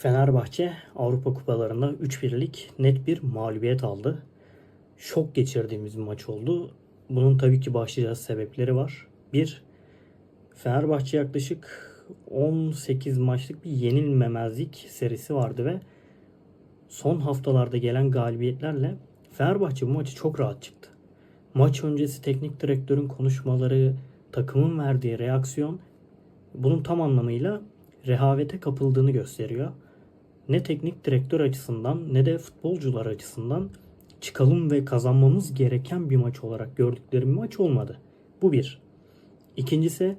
Fenerbahçe Avrupa Kupalarında 3-1'lik net bir mağlubiyet aldı. Şok geçirdiğimiz bir maç oldu. Bunun tabii ki başlıca sebepleri var. Bir, Fenerbahçe yaklaşık 18 maçlık bir yenilmemezlik serisi vardı ve son haftalarda gelen galibiyetlerle Fenerbahçe bu maçı çok rahat çıktı. Maç öncesi teknik direktörün konuşmaları, takımın verdiği reaksiyon bunun tam anlamıyla rehavete kapıldığını gösteriyor. Ne teknik direktör açısından ne de futbolcular açısından çıkalım ve kazanmamız gereken bir maç olarak gördükleri bir maç olmadı. Bu bir. İkincisi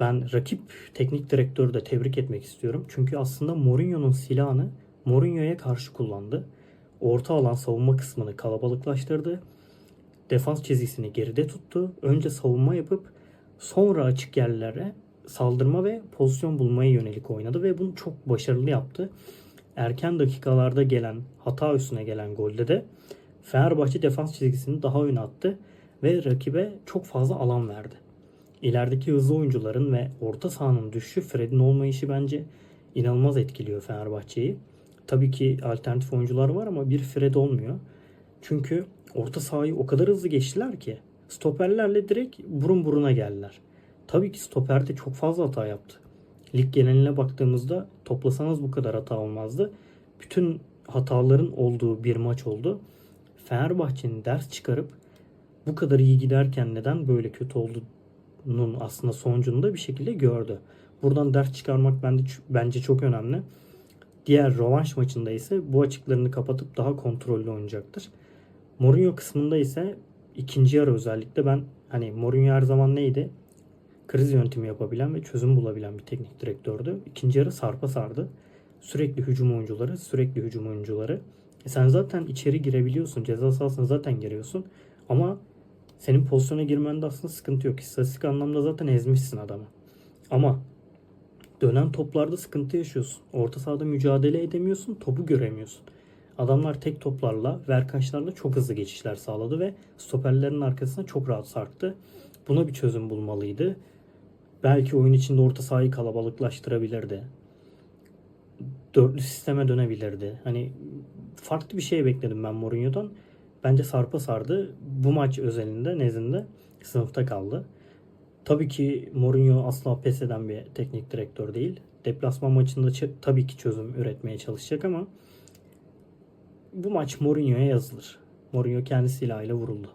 ben rakip teknik direktörü de tebrik etmek istiyorum. Çünkü aslında Mourinho'nun silahını Mourinho'ya karşı kullandı. Orta alan savunma kısmını kalabalıklaştırdı. Defans çizgisini geride tuttu. Önce savunma yapıp sonra açık yerlere saldırma ve pozisyon bulmaya yönelik oynadı ve bunu çok başarılı yaptı. Erken dakikalarda gelen hata üstüne gelen golde de Fenerbahçe defans çizgisini daha öne attı ve rakibe çok fazla alan verdi. İlerideki hızlı oyuncuların ve orta sahanın düşüşü Fred'in olmayışı bence inanılmaz etkiliyor Fenerbahçe'yi. Tabii ki alternatif oyuncular var ama bir Fred olmuyor. Çünkü orta sahayı o kadar hızlı geçtiler ki stoperlerle direkt burun buruna geldiler. Tabii ki stoper de çok fazla hata yaptı. Lig geneline baktığımızda toplasanız bu kadar hata olmazdı. Bütün hataların olduğu bir maç oldu. Fenerbahçe'nin ders çıkarıp bu kadar iyi giderken neden böyle kötü olduğunun aslında sonucunu da bir şekilde gördü. Buradan ders çıkarmak bence çok önemli. Diğer rövanş maçında ise bu açıklarını kapatıp daha kontrollü oynayacaktır. Mourinho kısmında ise ikinci yarı özellikle ben hani Mourinho her zaman neydi? Kriz yönetimi yapabilen ve çözüm bulabilen bir teknik direktördü. İkinci yarı sarpa sardı. Sürekli hücum oyuncuları, sürekli hücum oyuncuları. E sen zaten içeri girebiliyorsun. Ceza sahasına zaten giriyorsun. Ama senin pozisyona girmende aslında sıkıntı yok. İstatistik anlamda zaten ezmişsin adamı. Ama dönen toplarda sıkıntı yaşıyorsun. Orta sahada mücadele edemiyorsun, topu göremiyorsun. Adamlar tek toplarla, verkaçlarla çok hızlı geçişler sağladı ve stoperlerin arkasına çok rahat sarktı. Buna bir çözüm bulmalıydı. Belki oyun içinde orta sahayı kalabalıklaştırabilirdi. Dörtlü sisteme dönebilirdi. Hani farklı bir şey bekledim ben Mourinho'dan. Bence sarpa sardı. Bu maç özelinde nezdinde sınıfta kaldı. Tabii ki Mourinho asla pes eden bir teknik direktör değil. Deplasman maçında tabii ki çözüm üretmeye çalışacak ama bu maç Mourinho'ya yazılır. Mourinho kendi silahıyla vuruldu.